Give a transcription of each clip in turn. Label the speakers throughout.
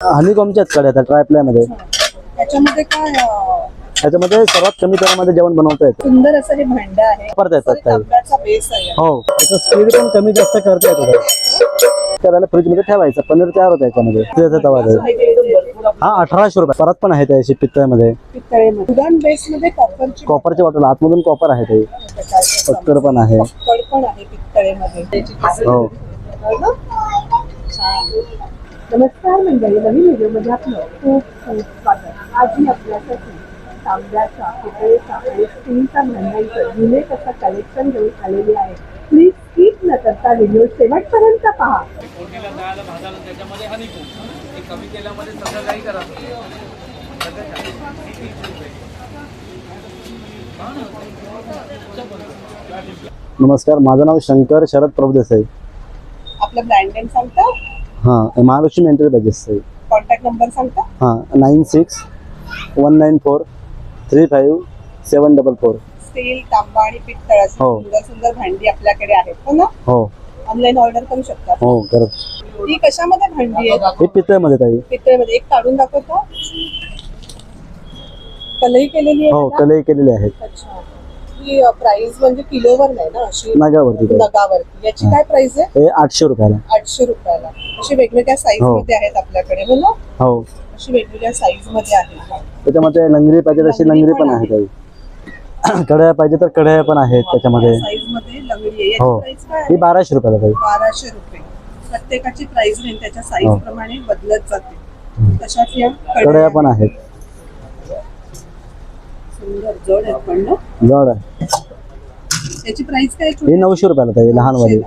Speaker 1: हनीकॉमच्याच कडे आता ट्रायप्लायमध्ये.
Speaker 2: त्याच्यामध्ये काय अं,
Speaker 1: त्याच्यामध्ये सर्वात कमी दरामध्ये जेवण बनवता येतं.
Speaker 2: सुंदर असं हे भांड आहे.
Speaker 1: वापरता येतात काही.
Speaker 2: तांब्याचा बेस आहे.
Speaker 1: हो त्याचं स्पीड पण कमी जास्त करता येतं. करायला फ्रीजमध्ये ठेवायचं पनीर तयार होतं याच्यामध्ये. त्याचा तवा आहे. हा अठराशे रुपये. परत पण आहे त्याची पित्तळमध्ये
Speaker 2: पितळेमध्ये. उडान बेस मध्ये कॉपरची
Speaker 1: कॉपरची बॉटल आतमधून कॉपर आहे ते. पत्कर पण आहे.
Speaker 2: पक्कड पण आहे पितळेमध्ये.
Speaker 1: हो.
Speaker 2: हो ना? छान. नमस्कार मंडळी नवीन व्हिडिओमध्ये आपलं खूप खूप स्वागत. आज मी आपल्यासाठी तांब्याचा पितळेचा आणि स्टीलचा भांड्यांचं जुने कसं कलेक्शन घेऊन आलेली आहे. प्लीज स्किप न करता व्हिडिओ शेवटपर्यंत पहा.
Speaker 3: फोडणीला दळाला भाजायला त्याच्यामध्ये हनीकूम हे कमी तेलामध्ये सगळं काही करा.
Speaker 1: नमस्कार माझं नाव शंकर शरद प्रभुदेसाई.
Speaker 2: आपलं ब्रँड नेम सांगता?
Speaker 1: हां महालक्ष्मी एंटरप्राइजेस आहे.
Speaker 2: कॉन्टॅक्ट नंबर सांगता?
Speaker 1: हां nine six one nine four three five seven double four
Speaker 2: steel तांबा आणि पित्तळ अशी
Speaker 1: हो.
Speaker 2: सुंदर सुंदर भांडी आपल्याकडे आहेत हो ना?
Speaker 1: हो.
Speaker 2: ऑनलाईन ऑर्डर करू शकता.
Speaker 1: हो करत.
Speaker 2: ही कशामध्ये भांडी आहे
Speaker 1: हे पितळमध्ये ताई.
Speaker 2: पितळेमध्ये. एक काढून दाखवता. कलई केलेली आहे
Speaker 1: हो? कलई केलेले आहेत.
Speaker 2: अच्छा. ही प्राइस म्हणजे किलोवर नाही ना अशी?
Speaker 1: नागावरती
Speaker 2: नगावरती. याची काय प्राइस आहे?
Speaker 1: हे आठशे रुपयाला.
Speaker 2: आठशे रुपयाला. अशी वेगवेगळ्या साईज
Speaker 1: हो.
Speaker 2: मध्ये आहेत आपल्याकडे हो ना?
Speaker 1: हो.
Speaker 2: अशी वेगवेगळ्या साईजमध्ये आहेत.
Speaker 1: त्याच्यामध्ये लंगरी पाहिजे तशी लंगरी पण आहे. ताई कढया पाहिजे तर कढया पण आहेत त्याच्यामध्ये.
Speaker 2: साईजमध्ये लंगडी आहे.
Speaker 1: हो.
Speaker 2: याची प्राइस काय
Speaker 1: ही बाराशे रुपयाला ताई
Speaker 2: बाराशे रुपये. प्रत्येकाची प्राइस रेंज त्याच्या
Speaker 1: हो.
Speaker 2: साईज प्रमाणे बदलत जाते. तशाच या
Speaker 1: कढया पण आहेत.
Speaker 2: सुंदर जड आहेत पण ना?
Speaker 1: जड आहे.
Speaker 2: त्याची प्राइस काय
Speaker 1: ही नऊशे रुपयाला ताई लहानवाली.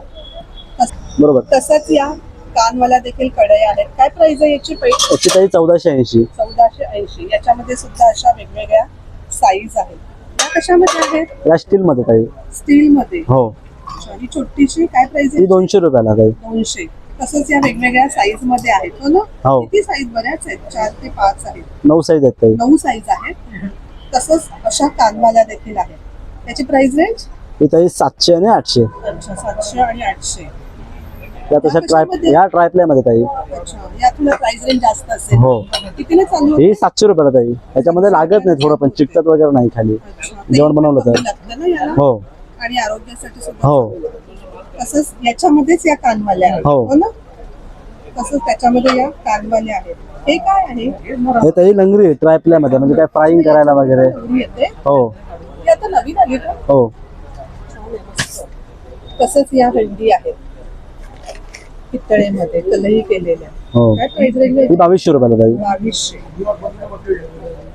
Speaker 2: तस-
Speaker 1: बरोबर.
Speaker 2: तसंच या कानवाला देखील कढया आहेत काय प्राइस आहे याची पैसे
Speaker 1: याची ताई चौदाशे ऐंशी.
Speaker 2: चौदाशे ऐंशी. याच्यामध्ये सुद्धा अशा वेगवेगळ्या साईज आहेत. या कशामध्ये आहेत?
Speaker 1: या स्टील मध्ये ताई.
Speaker 2: स्टील मध्ये
Speaker 1: हो.
Speaker 2: अच्छा, ही छोटीशी काय प्राइस
Speaker 1: ही
Speaker 2: आहे?
Speaker 1: दोनशे रुपयाला ताई.
Speaker 2: दोनशे. तसंच या वेगवेगळ्या साईजमध्ये आहेत. हो ना?
Speaker 1: हो.
Speaker 2: किती साईज बऱ्याच आहेत? चार ते पाच आहेत.
Speaker 1: नऊ साईज आहेत ताई.
Speaker 2: नऊ साईज आहेत. तसंच अशा कानवाल्या देखील आहेत त्याची प्राइस रेंज
Speaker 1: ही ताई सातशे आणि आठशे
Speaker 2: अच्छा सातशे आणि आठशे
Speaker 1: त्या तशा ट्राय
Speaker 2: कशामध्ये?
Speaker 1: या ट्रायप्लायमध्ये ताई
Speaker 2: अच्छा या तुला प्राइस रेंज जास्त असेल
Speaker 1: हो.
Speaker 2: कितीने चालू
Speaker 1: ही सातशे रुपयाला ताई याच्यामध्ये लागत नाही थोडं पण चिकटत वगैरे नाही खाली
Speaker 2: अच्छा.
Speaker 1: जेवण बनवलं तर.
Speaker 2: ना याला?
Speaker 1: हो
Speaker 2: आणि आरोग्यासाठी सुद्धा
Speaker 1: हो.
Speaker 2: तसंच याच्यामध्येच या कानवाल्या आहेत
Speaker 1: हो.
Speaker 2: हो ना तसंच त्याच्यामध्ये या कानवाल्या आहेत. हे काय आहे?
Speaker 1: हे ताई लंगरी ट्रायप्लायमध्ये म्हणजे काय फ्राईंग करायला वगैरे.
Speaker 2: येते.
Speaker 1: हो.
Speaker 2: ही आता नवीन आली
Speaker 1: हो.
Speaker 2: आहे. तसंच या हंडी आहेत. पितळेमध्ये कलही केलेल्या.
Speaker 1: हो.
Speaker 2: काय प्राइस रेंज
Speaker 1: ही बावीसशे रुपयाला ताई.
Speaker 2: बावीसशे.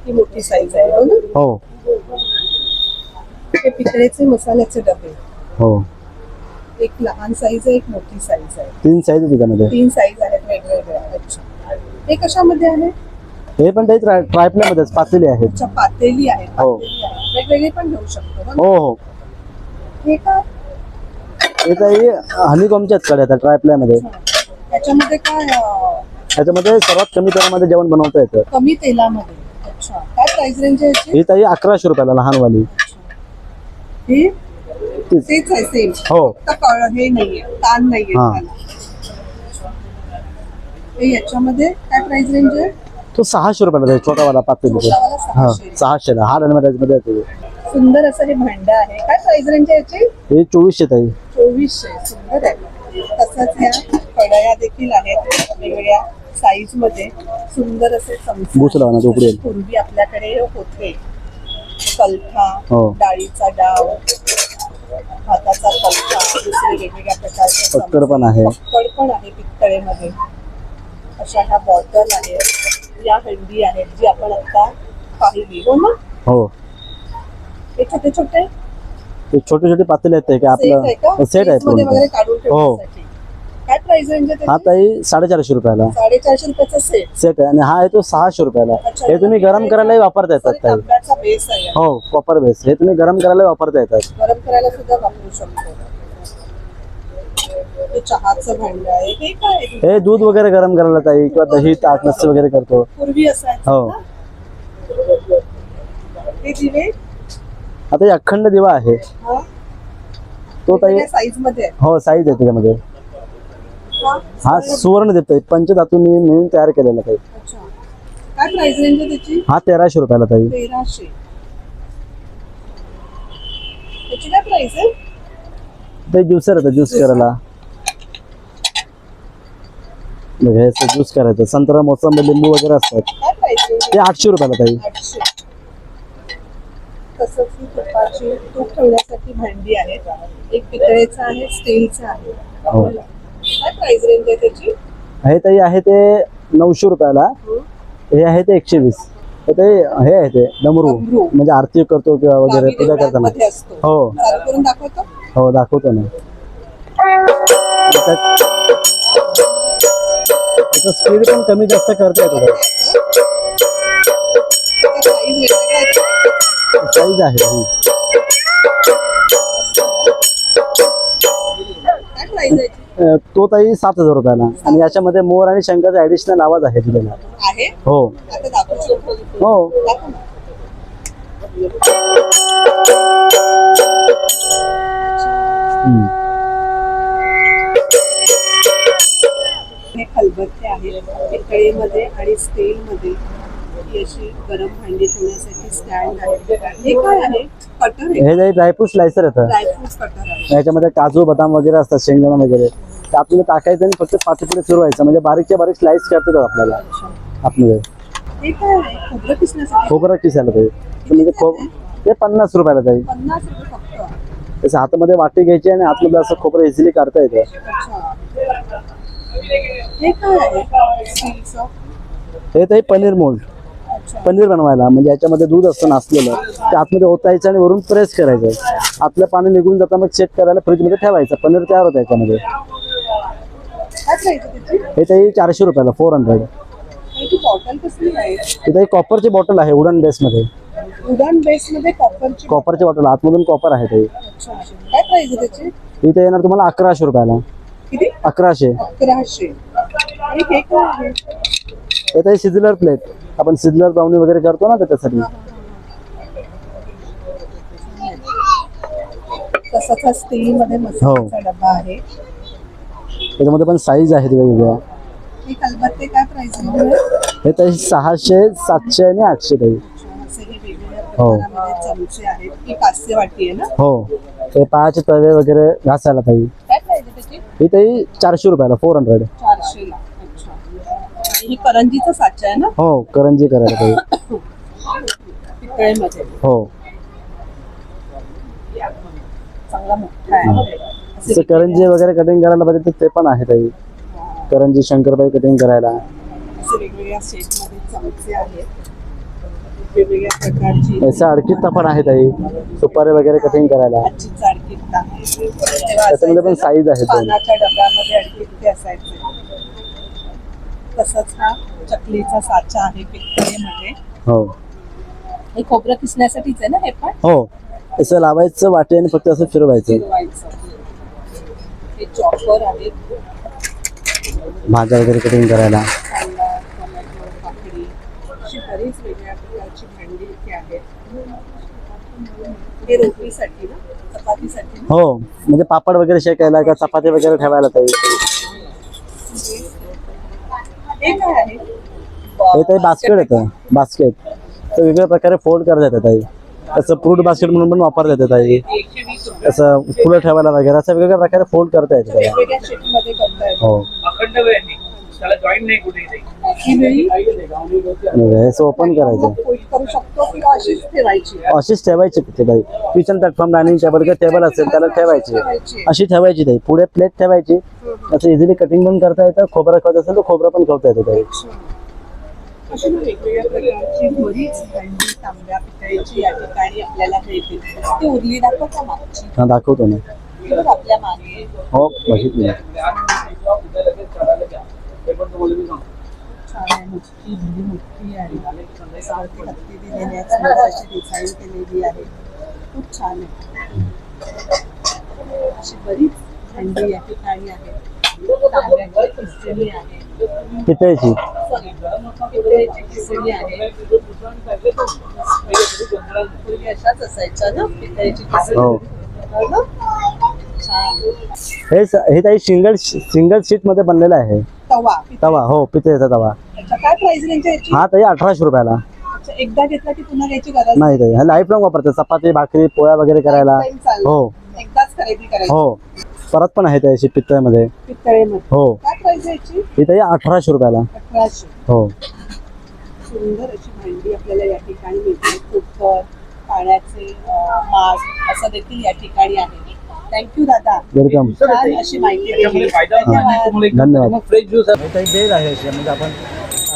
Speaker 2: ही मोठी साईज आहे हो ना?
Speaker 1: हो.
Speaker 2: हे पितळेचे मसाल्याचे डबे.
Speaker 1: हो.
Speaker 2: एक लहान साईज आहे एक मोठी साईज आहे.
Speaker 1: तीन साईज आहे त्याच्यामध्ये
Speaker 2: तीन साईज आहेत वेगवेगळ्या अच्छा हे कशामध्ये आहे?
Speaker 1: हे पण ताई ट्रायप्लाय मध्येच पातेली आहेत.
Speaker 2: अच्छा पातेली आहे
Speaker 1: हो.
Speaker 2: पातेली आहे वेगवेगळी पण घेऊ शकतो हो ना?
Speaker 1: हो हो.
Speaker 2: हे काय?
Speaker 1: हे ताई हनीकॉमच्याच कडे आता ट्रायप्लायमध्ये
Speaker 2: त्याच्यामध्ये काय अं,
Speaker 1: त्याच्यामध्ये सर्वात कमी दरामध्ये जेवण बनवता येतं.
Speaker 2: कमी तेलामध्ये. अच्छा. काय प्राइस रेंज आहे याची?
Speaker 1: ही ताई अकराशे रुपयाला लहानवाली.
Speaker 2: ही?
Speaker 1: तीच.
Speaker 2: आहे सेम
Speaker 1: हो
Speaker 2: फक्त कळ हे नाहीये कान नाहीये
Speaker 1: हा.
Speaker 2: त्याला. हे याच्यामध्ये काय प्राइस रेंज आहे
Speaker 1: तो सहाशे रुपयाला जाईल छोटावाला पातेली
Speaker 2: छोटावाला
Speaker 1: हा
Speaker 2: सहाशे.
Speaker 1: सहाशेला हा मध्ये मध्ये येते
Speaker 2: सुंदर असं हे भांड आहे काय प्राइस रेंज आहे याची
Speaker 1: हे चोवीसशे ताई
Speaker 2: चोवीसशे सुंदर आहे तसंच या कढया देखील आहेत वेगवेगळ्या साईजमध्ये सुंदर असे चमचे
Speaker 1: भूस लावा ना,
Speaker 2: आहेत.
Speaker 1: झोपडी आहे.
Speaker 2: पूर्वी आपल्याकडे होते कलथा
Speaker 1: हो.
Speaker 2: डाळीचा डाव दुसरे वेगवेगळ्या प्रकारचे चमचे.
Speaker 1: पण आहे.
Speaker 2: पक्कड पण आहे पितळेमध्ये अशा ह्या बॉटल आहेत या हंडी आहेत जी आपण आता पाहिली हो ना
Speaker 1: हो
Speaker 2: हे छोटे छोटे
Speaker 1: ते छोटे छोटे पातेले आहेत ते काय
Speaker 2: सेट आहे का
Speaker 1: आपलं सेट आहे
Speaker 2: वगैरे. काढून
Speaker 1: हो.
Speaker 2: ठेवण्यासाठी काय प्राइस रेंज आहे
Speaker 1: हा
Speaker 2: त्याची?
Speaker 1: ताई साडेचारशे रुपयाला.
Speaker 2: साडेचारशे रुपयाचा सेट
Speaker 1: सेट आहे. आणि हा आहे तो सहाशे रुपयाला.
Speaker 2: अच्छा.
Speaker 1: हे तुम्ही गरम करायलाही वापरता येतात ताई.
Speaker 2: तांब्याचा बेस आहे.
Speaker 1: हो कॉपर बेस हे तुम्ही गरम करायला वापरता येतात.
Speaker 2: गरम करायला सुद्धा वापरू शकतो. हे चहाचं भांड आहे. हे काय? आहे?
Speaker 1: हे दूध वगैरे गरम करायला ताई किंवा दही ताक लस्सी वगैरे करतो.
Speaker 2: पूर्वी असायचं
Speaker 1: हो.
Speaker 2: ना? हे दिवे?
Speaker 1: आता हे अखंड दिवा आहे.
Speaker 2: हा?
Speaker 1: तो ताई
Speaker 2: साईजमध्ये आहे.
Speaker 1: हो साईज आहे त्याच्यामध्ये.
Speaker 2: हा
Speaker 1: सुवर्ण देत. आहे पंचधातूंनी मिळून तयार केलेला ताई
Speaker 2: अच्छा. काय प्राइस रेंज आहे त्याची?
Speaker 1: हा तेराशे रुपयाला ताई.
Speaker 2: तेराशे. त्याची काय प्राइस आहे?
Speaker 1: ते ज्युसर येतं ज्यूस करायला. घ्यायचं ज्यूस करायचं संत्रा मोसंबी लिंबू वगैरे असतात.
Speaker 2: काय प्राइस रेंज
Speaker 1: ते आठशे रुपयाला ताई.
Speaker 2: आठशे. तसंच ही तुपाची तूप ठेवण्यासाठी भांडी आहेत. एक पितळेचं आहे स्टीलचं आहे.
Speaker 1: हो.
Speaker 2: काय प्राइस रेंज आहे त्याची?
Speaker 1: हे ताई आहे ते नऊशे रुपयाला. हे. आहे ते एकशे वीस. हे ते हे आहे ते डमरू.
Speaker 2: डमरू.
Speaker 1: म्हणजे आरती करतो किंवा वगैरे पूजा करताना.
Speaker 2: असतो.
Speaker 1: हो.
Speaker 2: चालू करून दाखवतो?
Speaker 1: हो दाखवतो ना. त्यात- त्याचं स्पीड पण कमी जास्त करता
Speaker 2: प्राइस.
Speaker 1: साईज आहे. ही.
Speaker 2: काय प्राइस आहे?
Speaker 1: अं, तो ताई सात हजार रुपयाला. आणि याच्यामध्ये मोर आणि शंकरचा ऍडिशनल आवाज आहे दिलेला.
Speaker 2: आहे?
Speaker 1: हो. हो.
Speaker 2: हे खलबत्ते आहेत. पितळेमध्ये आणि स्टीलमध्ये. ही अशी गरम भांडी ठेवण्यासाठी स्टँड आहे. हे काय आहे? कटर आहे.
Speaker 1: हे ताई ड्रायफ्रूट स्लायसर येतं
Speaker 2: ड्रायफ्रूट कटर आहे.
Speaker 1: याच्यामध्ये काजू बदाम वगैरे असतात शेंगदाणा वगैरे. ते आपल्याला टाकायचं आणि फक्त पाठीपुढे फिरवायचं. म्हणजे बारीकच्या बारीक स्लाइस करतात आपल्याला.
Speaker 2: हे काय आहे? खोबरं किसण्यासाठी?
Speaker 1: खोबरं किसायला पाहिजे. म्हणजे खोब ते पन्नास रुपयाला जाईल.
Speaker 2: पन्नास रुपये फक्त.
Speaker 1: तसं हातामध्ये वाटी घ्यायची आणि आतमध्ये असं खोबरं इझिली काढता येतं.
Speaker 2: अच्छा. हे काय आहे? स्टीलचं
Speaker 1: हे ते पनीर मोल्ड पनीर बनवायला म्हणजे याच्यामध्ये दूध असतं नासलेलं ते आतमध्ये ओतायचं आणि वरून प्रेस करायचं. आतलं पाणी निघून जातं मग चेक करायला फ्रीजमध्ये ठेवायचं. पनीर तयार होतं याच्यामध्ये. हे ते चारशे रुपयाला फोर हंड्रेड
Speaker 2: आणि ती बॉटल कसली आहे
Speaker 1: इथे एक कॉपरची बॉटल आहे वुडन बेसमध्ये
Speaker 2: उडान बेसमध्ये कॉपरची
Speaker 1: कॉपरची बॉटल आतमधून कॉपर आहे ते इथे येणार तुम्हाला अकराशे रुपयाला. अकराशे.
Speaker 2: अकराशे. हे
Speaker 1: सिझलर प्लेट आपण सिझलर ब्राउनी वगैरे करतो ना त्याच्यासाठी?
Speaker 2: तसाच हा स्टीलमध्ये मसाल्याचा डबा आहे.
Speaker 1: त्याच्यामध्ये पण साईज आहेत वेगवेगळ्या.
Speaker 2: हे काय प्राइस आहे
Speaker 1: हे तर सहाशे सातशे आणि आठशे ताई
Speaker 2: असे हे वेगवेगळ्या
Speaker 1: हो.
Speaker 2: प्रकारामध्ये चमचे आहेत. ही कास्य वाटी आहे ना?
Speaker 1: हो. ते पायाचे तवे वगैरे घासायला ताई
Speaker 2: काय प्राइस आहे त्याची?
Speaker 1: ही ताई चारशे रुपयाला फोर हंड्रेड
Speaker 2: आणि ही करंजीचा साचा आहे ना?
Speaker 1: हो करंजी करायला
Speaker 2: पितळेमध्ये.
Speaker 1: हो.
Speaker 2: चांगला मोठा आहे.
Speaker 1: तसं करंजी वगैरे कटिंग करायला पाहिजे तर ते पण आहे ताई. करंजी शंकरपाई कटिंग करायला.
Speaker 2: असे वेगवेगळ्या शेपमध्ये चमचे आहेत. वेगवेगळ्या प्रकारची
Speaker 1: याचं अडकीत पण आहे ताई. सुपारी वगैरे कटिंग करायला.
Speaker 2: आजची जाडकीत आहे. तेव्हा
Speaker 1: त्याच्यामध्ये पण
Speaker 2: असायचं
Speaker 1: size आहे
Speaker 2: ना,
Speaker 1: दोन.
Speaker 2: पानाच्या डब्यामध्ये अडकीत असायचे. तसंच हा चकलीचा साचा आहे पितळेमध्ये
Speaker 1: हो.
Speaker 2: हे खोबरं किसण्यासाठीच आहे ना हे पण?
Speaker 1: हो. असं लावायचं वाटी आणि फक्त असं फिरवायचं.
Speaker 2: फिरवायचं. हे चॉपर आहेत
Speaker 1: भाज्या वगैरे कटिंग करायला.
Speaker 2: कांदा टोमॅटो काकडी अशी बरीच वेगळ्या प्रकारची भांडी इथे आहेत. हे रोटीसाठी ना चपातीसाठी ना?
Speaker 1: हो. म्हणजे पापड वगैरे शेकायला किंवा चपाती वगैरे ठेवायला ताई
Speaker 2: हे काय आहे?
Speaker 1: हे ताई बास्केट येतं बास्केट ते वेगवेगळ्या प्रकारे फोल्ड करता येतं ताई. तसं फ्रूट बास्केट म्हणून पण वापरता येतं ताई. तसं फुलं ठेवायला वगैरे असं वेगवेगळ्या प्रकारे फोल्ड करता येतं त्याला
Speaker 2: वेगवेगळ्या शेपमध्ये करता येतो.
Speaker 1: हो.
Speaker 3: अखंड वेळ नाही त्याला जॉईन नाही। कुठे
Speaker 2: ही वेळी
Speaker 1: म्हणजे हे ओपन करायचं
Speaker 2: फोल्ड करू शकतो किंवा अशीच ठेवायची
Speaker 1: अशीच ठेवायची तिथे ताई किचन प्लॅटफॉर्म डायनिंग टेबल किंवा टेबल असेल त्याला ठेवायची
Speaker 2: ठेवायची
Speaker 1: अशी ठेवायची ताई पुढे प्लेट ठेवायची असं इझिली कटिंग पण करता येतं खोबरं खात असेल तर खोबरं पण खावता येतं ताई
Speaker 2: अशी ना वेगवेगळ्या प्रकारची बरीच भांडी तांब्या पितळेची या ठिकाणी आपल्याला मिळतील ती उरली दाखव का मागची?
Speaker 1: हा दाखवतो ना.
Speaker 2: ती बघ आपल्या मागे
Speaker 1: हो बघितली
Speaker 2: छान आहे. मोठी भली मोठी आहे. सावरती हत्ती दिलेली आहे. सुंदर अशी डिझाईन केलेली आहे. खूप छान आहे. अशी बरीच भांडी या ठिकाणी आहे. तांब्याची खिचडी आहे.
Speaker 1: पितळेची
Speaker 2: पितळेची खिचडी आहे. पूर्वी अशाच असायच्या ना? पितळेची खिचडी
Speaker 1: हो.
Speaker 2: हो
Speaker 1: काही सिंगल सिंगल सीटमध्ये बनलेलं आहे.
Speaker 2: तवा.
Speaker 1: तवा हो पितळेचा तवा.
Speaker 2: अच्छा काय प्राइस रेंज आहे याची?
Speaker 1: हा ताई अठराशे रुपयाला.
Speaker 2: अच्छा, एकदा घेतला की पुन्हा घ्यायची गरज
Speaker 1: नाही? ताई हा लाईफ लॉंग वापरते चपाती भाकरी पोळ्या वगैरे करायला. हो.
Speaker 2: एकदाच खरेदी करायची.
Speaker 1: हो. परत पण आहे त्याची पितळेमध्ये.
Speaker 2: पितळेमध्ये.
Speaker 1: हो.
Speaker 2: काय प्राइस आहे याची?
Speaker 1: ही ताई अठराशे रुपयाला.
Speaker 2: अठराशे.
Speaker 1: हो.
Speaker 2: सुंदर अशी भांडी आपल्याला या ठिकाणी मिळते. कुकर पाण्याचे मास्क असं देखील या ठिकाणी आहे. थँक्यू दादा.
Speaker 1: वेलकम
Speaker 2: छान अशी माहिती दिली.
Speaker 1: धन्यवाद.
Speaker 3: फ्रेश ज्यूस
Speaker 1: हे काही बेल आहे अशी म्हणजे आपण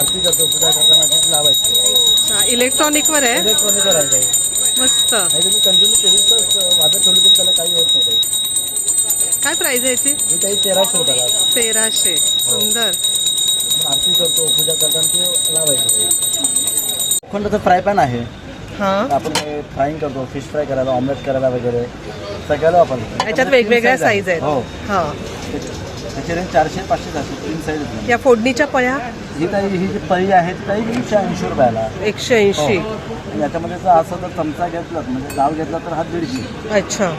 Speaker 1: आरती करतो पूजा करताना लावायची
Speaker 4: इलेक्ट्रॉनिक वर आहे.
Speaker 1: इलेक्ट्रॉनिक आहे काही.
Speaker 4: मस्त.
Speaker 1: नाही तुम्ही कंटिन्यू तास वाजत ठेवली तरी त्याला काही होत नाही काही.
Speaker 4: काय प्राइस आहे याची?
Speaker 1: ही काही तेराशे रुपयाला
Speaker 4: तेराशे. सुंदर.
Speaker 1: आपण आरती करतो पूजा करताना ते लावायचं खंडाचं फ्राय पॅन आहे.
Speaker 4: हा.
Speaker 1: आपण फ्राईंग करतो फिश फ्राय करायला ऑमलेट करायला वगैरे. सगळ्याला वापरतो
Speaker 4: याच्यात वेगवेगळ्या size आहेत.
Speaker 1: हो.
Speaker 4: हा.
Speaker 1: त्याची रेंज चारशे पाचशे जास्त तीन साईज
Speaker 4: या फोडणीच्या पळ्या?
Speaker 1: ही काही ही जी पळी आहे ती काही एकशे ऐंशी रुपयाला.
Speaker 4: एकशे ऐंशी.
Speaker 1: आणि याच्यामध्ये जर असं जर चमचा घेतला म्हणजे डाव घेतला तर हा दीडशे.
Speaker 4: अच्छा.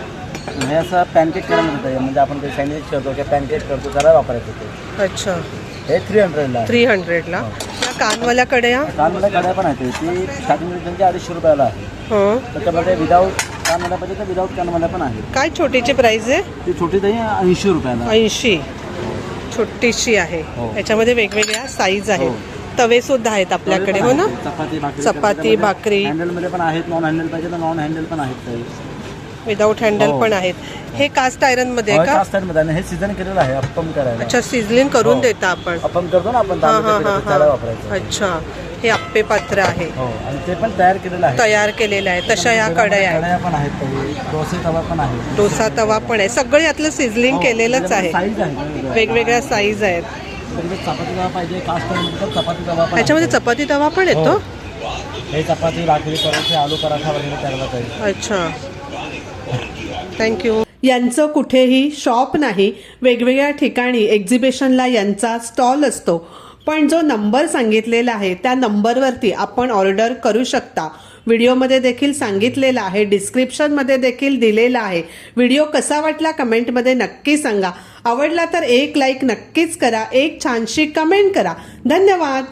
Speaker 1: हे असं पॅनकेक करायला मिळतं म्हणजे आपण काही सँडविच करतो किंवा पॅनकेक करतो त्याला वापरायचं ते.
Speaker 4: अच्छा.
Speaker 1: हे थ्री हंड्रेडला
Speaker 4: थ्री हंड्रेडला कानवाल्या कड्या
Speaker 1: कानमध्ये कड्या पण आहेत. ती स्टार्टिंग त्यांची अडीचशे रुपयाला आहे.
Speaker 4: हं.
Speaker 1: त्याच्यामध्ये विदाऊट कानमध्ये पाहिजे तर विदाऊट कानमध्ये पण आहे.
Speaker 4: काय छोटीची प्राइस आहे?
Speaker 1: ती छोटी दही ऐंशी रुपयाला.
Speaker 4: ऐंशी. छोटीशी आहे.
Speaker 1: हो.
Speaker 4: याच्यामध्ये वेगवेगळ्या साईज आहेत.
Speaker 1: हो.
Speaker 4: तवे सुद्धा आहेत आपल्याकडे हो ना?
Speaker 1: चपाती भाकरी
Speaker 4: चपाती, भाकरी.
Speaker 1: हँडलमध्ये पण आहेत नॉन हँडल पाहिजे तर नॉन हँडल पण आहेत काही.
Speaker 4: विदाऊट हँडल
Speaker 1: हो.
Speaker 4: पण आहेत. हे कास्ट आयरनमध्ये आहे का?
Speaker 1: कास्टमध्ये आणि हे सीझन केलेलं आहे अप्पम करायला.
Speaker 4: अच्छा सिझलिंग करून
Speaker 1: हो.
Speaker 4: देता आपण.
Speaker 1: अप्पम करतो ना आपण
Speaker 4: हा हा हा
Speaker 1: त्याला
Speaker 4: हा.
Speaker 1: वापरायचं.
Speaker 4: अच्छा हे आप्पे पात्र आहे.
Speaker 1: हो आणि ते पण तयार केलेलं आहे.
Speaker 4: तयार केलेलं आहे. तशा या आहेत.
Speaker 1: कढया पण आहेत डोसे तवा पण आहे
Speaker 4: डोसा तवा पण आहे. सगळं यातलं सिझलिंग केलेलंच आहे.
Speaker 1: साईज आहे वेगवेगळ्या.
Speaker 4: साईज आहेत.
Speaker 1: त्याच्यामध्ये चपाती तवा पाहिजे चपाती तवा पण
Speaker 4: ह्याच्यामध्ये
Speaker 1: आहे.
Speaker 4: चपाती तवा पण येतो
Speaker 1: हो. हे? चपाती भाकरी पराठे आलू पराठा वगैरे करायला पाहिजे
Speaker 4: अच्छा. थँक्यू
Speaker 5: यांचं कुठेही शॉप नाही. वेगवेगळ्या ठिकाणी एक्झिबिशनला यांचा स्टॉल असतो. पण जो नंबर सांगितलेला आहे त्या नंबरवरती आपण ऑर्डर करू शकता. व्हिडिओमध्ये देखील सांगितलेलं आहे डिस्क्रिप्शनमध्ये देखील दिलेला आहे. व्हिडिओ कसा वाटला कमेंटमध्ये नक्की सांगा. आवडला तर एक लाईक नक्कीच करा एक छानशी कमेंट करा. धन्यवाद.